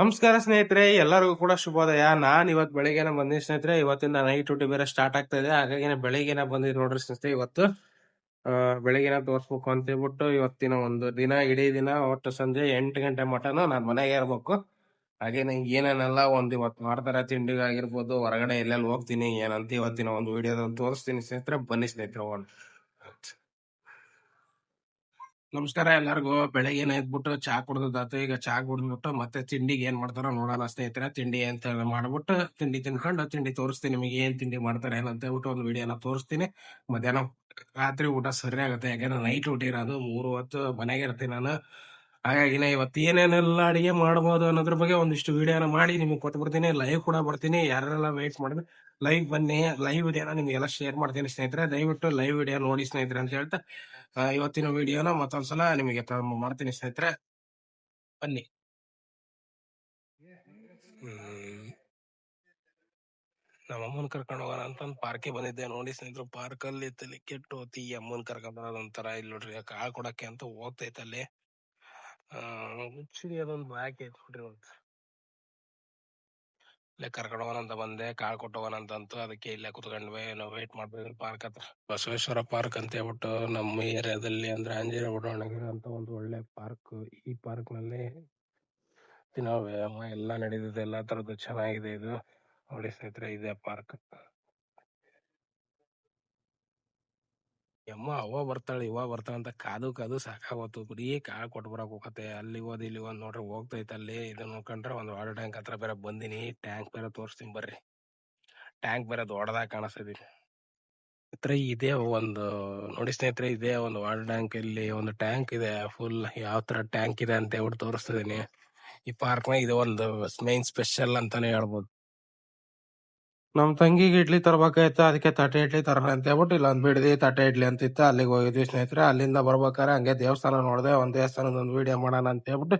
ನಮಸ್ಕಾರ ಸ್ನೇಹಿತರೆ, ಎಲ್ಲರಿಗೂ ಕೂಡ ಶುಭೋದಯ. ನಾನ್ ಇವತ್ ಬೆಳಿಗ್ಗೆ ಬಂದಿನಿ ಸ್ನೇಹಿತರೆ. ಇವತ್ತಿಂದ ನೈಟ್ ಡ್ಯೂಟಿ ಬೇರೆ ಸ್ಟಾರ್ಟ್ ಆಗ್ತಾ ಇದೆ. ಹಾಗಾಗಿ ಬೆಳಿಗ್ಗೆ ಬಂದಿದ್ ನೋಡ್ರಿ ಸ್ನೇಹಿತರೆ ಇವತ್ತು. ಆ ಬೆಳಿಗ್ಗೆ ತೋರ್ಸ್ಬೇಕು ಅಂತ ಹೇಳ್ಬಿಟ್ಟು ಇವತ್ತಿನ ಒಂದು ದಿನ, ಇಡೀ ದಿನ, ಒಟ್ಟು ಸಂಜೆ ಎಂಟು ಗಂಟೆ ಮಟನು ನಾನ್ ಮನೆಗೆ ಇರ್ಬೇಕು. ಹಾಗೆ ನಂಗೆ ಏನೇನೆಲ್ಲ ಒಂದ್ ಇವತ್ತು ಮಾಡ್ತಾರೆ ತಿಂಡಿಗಾಗಿರ್ಬೋದು ಹೊರಗಡೆ ಎಲ್ಲೆಲ್ಲಿ ಹೋಗ್ತೀನಿ, ಏನಂತ ಇವತ್ತಿನ ಒಂದು ವಿಡಿಯೋದಲ್ಲಿ ತೋರಿಸ್ತೀನಿ ಸ್ನೇಹಿತರೆ. ಬನ್ನಿ ಸ್ನೇಹಿತರೆ ನಮಸ್ಕಾರ ಎಲ್ಲರಿಗೂ. ಬೆಳಗ್ಗೆ ಎದ್ಬಿಟ್ಟು ಚಾ ಕುಡ್ದಾತು ಈಗ ಚಾ ಕುಡ್ದ್ಬಿಟ್ಟು ಮತ್ತೆ ತಿಂಡಿಗೆ ಏನ್ ಮಾಡ್ತಾರ ನೋಡೋಣ ಸ್ನೇಹಿತರೆ. ತಿಂಡಿ ಅಂತ ಮಾಡ್ಬಿಟ್ಟು ತಿಂಡಿ ತಿನ್ಕೊಂಡು ತಿಂಡಿ ತೋರಿಸ್ತೀನಿ ನಿಮಗೆ ಏನ್ ತಿಂಡಿ ಮಾಡ್ತಾರೆ ಏನಂತ ಹೇಳ್ಬಿಟ್ಟು ಒಂದು ವಿಡಿಯೋನ ತೋರಿಸ್ತೀನಿ. ಮಧ್ಯಾಹ್ನ ರಾತ್ರಿ ಊಟ ಸರಿ ಆಗುತ್ತೆ ಯಾಕಂದ್ರೆ ನೈಟ್ ಊಟ ಇರೋದು ಮೂರು ಹೊತ್ತು ಮನೆಗೆ ಇರ್ತೀನಿ ನಾನು. ಹಾಗಾಗಿ ನಾ ಇವತ್ತು ಏನೇನೆಲ್ಲ ಅಡಿಗೆ ಮಾಡ್ಬೋದು ಅನ್ನೋದ್ರ ಬಗ್ಗೆ ಒಂದಿಷ್ಟು ವಿಡಿಯೋನ ಮಾಡಿ, ನಿಮಗೆ ಬರ್ತೀನಿ ಲೈವ್ ಕೂಡ ಬರ್ತೀನಿ ಯಾರೆಲ್ಲ ವೇಟ್ ಮಾಡಿದ್ರೆ ಲೈವ್ ಬನ್ನಿ. ಲೈವ್ ವಿಡಿಯೋನ ನಿಮ್ಗೆಲ್ಲ ಶೇರ್ ಮಾಡ್ತೀನಿ ಸ್ನೇಹಿತರೆ. ದಯವಿಟ್ಟು ಲೈವ್ ವಿಡಿಯೋ ನೋಡಿ ಸ್ನೇಹಿತರೆ ಅಂತ ಹೇಳ್ತಾ ಇವತ್ತಿನ ವಿಡಿಯೋನ ಮತ್ತೊಂದ್ಸಲ ನಿಮಗೆ ಪ್ರಾರಂಭ ಮಾಡ್ತೀನಿ ಸ್ನೇಹಿತರೆ. ಬನ್ನಿ. ನಮ್ಮ ಅಮ್ಮನ ಕರ್ಕೊಂಡು ಹೋಗೋಣ ಅಂತ ಪಾರ್ಕಿಗೆ ಬಂದಿದ್ದೆ. ನೋಡಿ ಸ್ನೇಹಿತರು ಪಾರ್ಕಲ್ಲಿ ತಲೆ ಕೆಟ್ಟು ಹೋತಿ ಅಮ್ಮನ ಕರ್ಕೊಂಡ್ ಬರೋದ್ ಇಲ್ಲಿ ನೋಡ್ರಿ ಕಾಳ್ ಕೊಡಕ್ಕೆ ಅಂತ ಹೋಗ್ತೈತೆ ಅಲ್ಲಿ. ಮುಚ್ಚಿಡಿ ಅದೊಂದು ಬಾಕಿ ಐತೆ ನೋಡ್ರಿ ಒಂದು ಇಲ್ಲೇ ಕರ್ಕೊಂಡು ಬಂದೆ ಕಾಳ್ ಕೊಟ್ಟು ಅದಕ್ಕೆ ಇಲ್ಲೇ ಕುತ್ಕೊಂಡ್ವಿ, ನಾವು ವೇಟ್ ಮಾಡ್ಬೇಕು ಪಾರ್ಕ್ ಹತ್ರ. ಬಸವೇಶ್ವರ ಪಾರ್ಕ್ ಅಂತ ಹೇಳ್ಬಿಟ್ಟು ನಮ್ಮ ಏರಿಯಾದಲ್ಲಿ ಅಂದ್ರೆ ಅಂಜೇರ ಬಡಾವಣೆಗೆ ಅಂತ ಒಂದು ಒಳ್ಳೆ ಪಾರ್ಕ್ ಈ ಪಾರ್ಕ್ನಲ್ಲಿ ದಿನ ವ್ಯಾಯಾಮ ಎಲ್ಲ ನಡೆದಿದೆ ಎಲ್ಲಾ ತರದ್ದು ಚೆನ್ನಾಗಿದೆ ಇದು. ನೋಡಿ ಸ್ನೇಹಿತರೆ, ಇದೆ ಪಾರ್ಕ್ ಯಮ್ಮ ಅವ ಬರ್ತಾಳೆ ಇವ ಬರ್ತಾಳೆ ಅಂತ ಕಾದು ಕಾದು ಸಾಕಾಗೋತು. ಬರೀ ಕಾಳು ಕೊಟ್ಟು ಬರಕ್ ಹೋಗತ್ತೆ. ಅಲ್ಲಿ ಹೋದ್ ಇಲ್ಲಿ ಒಂದ್ ನೋಡ್ರಿ ಹೋಗ್ತೈತೆ ಅಲ್ಲಿ. ಇದು ನೋಡ್ಕೊಂಡ್ರೆ ಒಂದ್ ವಾಟರ್ ಟ್ಯಾಂಕ್ ಹತ್ರ ಬೇರೆ ಬಂದಿನಿ. ಟ್ಯಾಂಕ್ ಬೇರೆ ತೋರಿಸ್ತೀನಿ ಬರ್ರಿ. ಟ್ಯಾಂಕ್ ಬೇರೆ ದೊಡ್ಡದಾಗ ಕಾಣಿಸ್ತೈತಿ ಹತ್ರ ಇದೇ ಒಂದು, ನೋಡಿ ಸ್ನೇಹಿತರೆ, ಇದೇ ಒಂದು ವಾಟರ್ ಟ್ಯಾಂಕ್ ಇಲ್ಲಿ ಒಂದು ಟ್ಯಾಂಕ್ ಇದೆ. ಫುಲ್ ಯಾವ ತರ ಟ್ಯಾಂಕ್ ಇದೆ ಅಂತ ಹೇಳ್ಬಿಟ್ಟು ತೋರಿಸ್ತಿದೀನಿ ಈ ಪಾರ್ಕ್ನ ಇದು ಒಂದು ಮೈನ್ ಸ್ಪೆಷಲ್ ಅಂತಾನೆ ಹೇಳ್ಬೋದು. ನಮ್ ತಂಗಿಗೆ ಇಡ್ಲಿ ತರಬೇಕಾಯ್ತು ಅದಕ್ಕೆ ತಟ್ಟೆ ಇಡ್ಲಿ ತರೋಣ ಅಂತ ಹೇಳ್ಬಿಟ್ಟು ಇಲ್ಲ, ಒಂದು ಬಿಡದಿ ತಟ್ಟೆ ಇಡ್ಲಿ ಅಂತಿತ್ತು. ಅಲ್ಲಿಗೆ ಹೋಗಿದ್ವಿ ಸ್ನೇಹಿತರೆ. ಅಲ್ಲಿಂದ ಬರ್ಬೇಕಾರೆ ಹಂಗೆ ದೇವಸ್ಥಾನ ನೋಡಿದೆ, ಒಂದು ದೇವಸ್ಥಾನದ ಒಂದು ವಿಡಿಯೋ ಮಾಡೋಣ ಅಂತ ಹೇಳ್ಬಿಟ್ಟು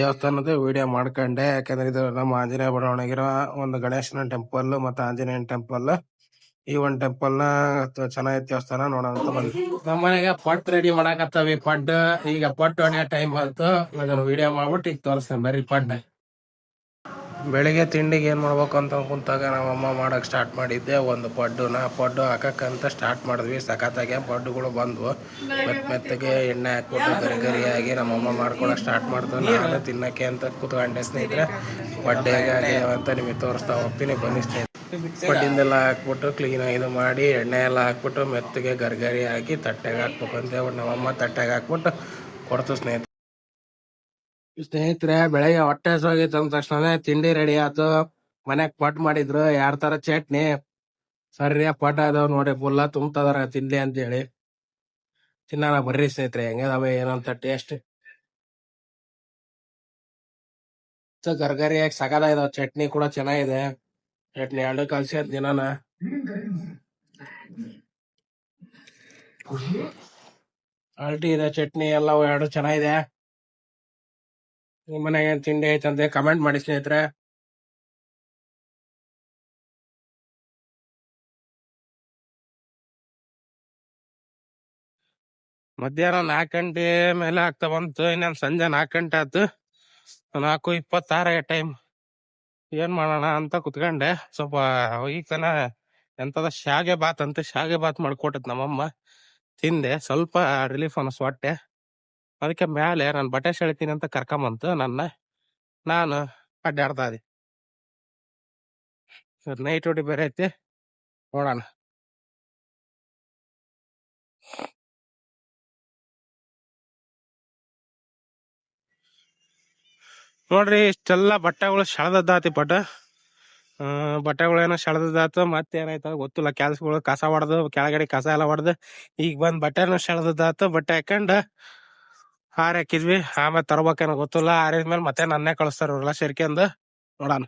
ದೇವಸ್ಥಾನದ ವಿಡಿಯೋ ಮಾಡ್ಕೊಂಡೆ. ಯಾಕಂದ್ರೆ ಇದು ನಮ್ಮ ಆಂಜನೇಯ ಬಡಾವಣೆಗಿರೋ ಒಂದು ಗಣೇಶನ ಟೆಂಪಲ್ ಮತ್ತು ಆಂಜನೇಯನ ಟೆಂಪಲ್ ಈ ಒಂದು ಟೆಂಪಲ್ನ ಚೆನ್ನಾಗಿ ದೇವಸ್ಥಾನ, ನೋಡೋಣ ಅಂತ ಬಂದ್ವಿ. ನಮ್ಮ ಮನೆಗೆ ಪಟ್ ರೆಡಿ ಮಾಡಾಕತ್ತವಿ ಪಡ್ ಈಗ ಪಟ್ ಹೊಡೆಯೋ ಟೈಮ್ ಬಂತು. ಅದನ್ನು ವಿಡಿಯೋ ಮಾಡ್ಬಿಟ್ಟು ಈಗ ತೋರಿಸ್ತೇನೆ. ಬರೀ ಪಡ್ ಬೆಳಿಗ್ಗೆ ತಿಂಡಿಗೆ ಏನು ಮಾಡ್ಬೇಕು ಅಂತ ಕುಂತಾಗ ನಮ್ಮ ಅಮ್ಮ ಮಾಡಕ್ ಸ್ಟಾರ್ಟ್ ಮಾಡಿದ್ದೆ. ಒಂದು ಪಡ್ಡುನ ಪಡ್ಡು ಹಾಕಕ್ಕಂತ ಸ್ಟಾರ್ಟ್ ಮಾಡಿದ್ವಿ. ಸಖತ್ತಾಗೆ ಪಡ್ಡುಗಳು ಬಂದವು. ಮೆತ್ ಮೆತ್ತಗೆ ಎಣ್ಣೆ ಹಾಕ್ಬಿಟ್ಟು ಗರಿ ಗರಿಯಾಗಿ ನಮ್ಮಮ್ಮ ಮಾಡ್ಕೊಳಕ್ಕೆ ಮಾಡ್ಕೊಳಕ್ ಸ್ಟಾರ್ಟ್ ಮಾಡ್ತು. ನಾನು ತಿನ್ನಕ್ಕೆ ಅಂತ ಕುತ್ಕೊಂಡೆ ಸ್ನೇಹಿತರೆ. ಪಡ್ಡು ಹೇಗೆ ಅಂತ ನಿಮಗೆ ತೋರಿಸ್ತಾ ಹೋಗ್ತೀನಿ. ಬನ್ನಿ ಸ್ನೇಹಿತರೆ. ಪಡ್ಡಿಂದೆಲ್ಲ ಹಾಕ್ಬಿಟ್ಟು ಕ್ಲೀನಾಗಿ ಇದು ಮಾಡಿ ಎಣ್ಣೆ ಎಲ್ಲ ಹಾಕ್ಬಿಟ್ಟು ಮೆತ್ತಗೆ ಗರ್ಗರಿ ಹಾಕಿ ತಟ್ಟೆಗೆ ಹಾಕ್ಬೇಕು ಅಂತ ಹೇಳ್ಬಿಟ್ಟು ನಮ್ಮಮ್ಮ ತಟ್ಟೆಗೆ ಹಾಕ್ಬಿಟ್ಟು ಕೊಡ್ತು ಸ್ನೇಹಿತರೆ. ಸ್ನೇಹಿತರೆ, ಬೆಳಗ್ಗೆ ಹೊಟ್ಟೆ ಹಸ್ವಾಗಿತ್ತು ಅಂದ ತಕ್ಷಣನೇ ತಿಂಡಿ ರೆಡಿ ಆಯ್ತು ಮನ್ಯಾಗ ಪಟ್ ಮಾಡಿದ್ರು, ಯಾರ್ ತರ ಚಟ್ನಿ? ಸರಿ ಪಟ್ ಅದಾವ್ ನೋಡಿ ಫುಲ್ಲ ತುಂಬತದಾರ ತಿಂಡಿ ಅಂತ ಹೇಳಿ ತಿನ್ನಾನ ಬರ್ರಿ ಸ್ನೇಹಿತರೆ, ಹೆಂಗದಾವೆ, ಏನಂತ ಟೇಸ್ಟ್ ಗರ್ಗರಿಯಾಗಿ ಸಗದ ಇದಾವ, ಚಟ್ನಿ ಕೂಡ ಚೆನ್ನಾಗಿದೆ. ಚಟ್ನಿ ಎರಡು ಕಲ್ಸಿ ಅಂತ ದಿನಾನ ಅಲ್ಟಿ ಇದೆ, ಚಟ್ನಿ ಎಲ್ಲ ಎರಡು ಚೆನ್ನಾಗಿದೆ. ನಿಮ್ ಮನೆಗೆ ಏನು ತಿಂಡಿ ಐತಂತೆ ಕಮೆಂಟ್ ಮಾಡಿ ಸ್ನೇಹಿತರೆ. ಮಧ್ಯಾಹ್ನ ನಾಲ್ಕು ಗಂಟೆ ಮೇಲೆ ಆಗ್ತಾ ಬಂತು ಇನ್ನೊಂದು ಸಂಜೆ ನಾಲ್ಕು ಗಂಟೆ ಆಯ್ತು. ನಾಲ್ಕು ಇಪ್ಪತ್ತಾರಾಗ ಟೈಮ್ ಏನ್ ಮಾಡೋಣ ಅಂತ ಕುತ್ಕೊಂಡೆ. ಸ್ವಲ್ಪ ಈಗ ತನ ಎಂಥದ ಶಾಗೆ ಬಾತ್ ಅಂತ ಶಾಗೆ ಬಾತ್ ಮಾಡ್ಕೊಟ್ಟದ್ ನಮ್ಮಮ್ಮ. ತಿಂದೆ, ಸ್ವಲ್ಪ ರಿಲೀಫ್ ಅನಸ್ ಹೊಟ್ಟೆ. ಅದಕ್ಕೆ ಮ್ಯಾಲೆ ನಾನು ಬಟ್ಟೆ ಸೆಳಿತೀನಿ ಅಂತ ಕರ್ಕೊಂಬಂತು ನನ್ನ, ನಾನು ಅಡ್ಡಾಡ್ತಾ ಇದೆ ನೈಟ್ ಡ್ಯೂಟಿ ಬೇರೆ ಐತಿ, ನೋಡೋಣ. ನೋಡ್ರಿ, ಇಷ್ಟೆಲ್ಲ ಬಟ್ಟೆಗಳು ಸೆಳೆದದ್ದಾತಿ ಪಟ ಬಟ್ಟೆಗಳೇನೋ ಸೆಳೆದದ್ದಾತು ಮತ್ತೆ ಏನಾಯ್ತು ಗೊತ್ತಿಲ್ಲ. ಕೆಲ್ಸಗಳು ಕಸ ಹೊಡೆದು ಕೆಳಗಡೆ ಕಸ ಎಲ್ಲ ಹೊಡೆದು ಈಗ ಬಂದ್ ಬಟ್ಟೆನೂ ಸೆಳೆದದ್ದಾತು ಬಟ್ಟೆ ಹಾಕೊಂಡ್ ಹಾರ ಹಾಕಿದ್ವಿ. ಆಮೇಲೆ ತರ್ಬೇಕೇನೋ ಗೊತ್ತಿಲ್ಲ. ಹಾರಿದ್ಮೇಲೆ ಮತ್ತೆ ನನ್ನೇ ಕಳಿಸ್ತಾರ ಇವ್ರೆಲ್ಲ ಸೇರ್ಕೊಂಡು. ನೋಡೋಣ.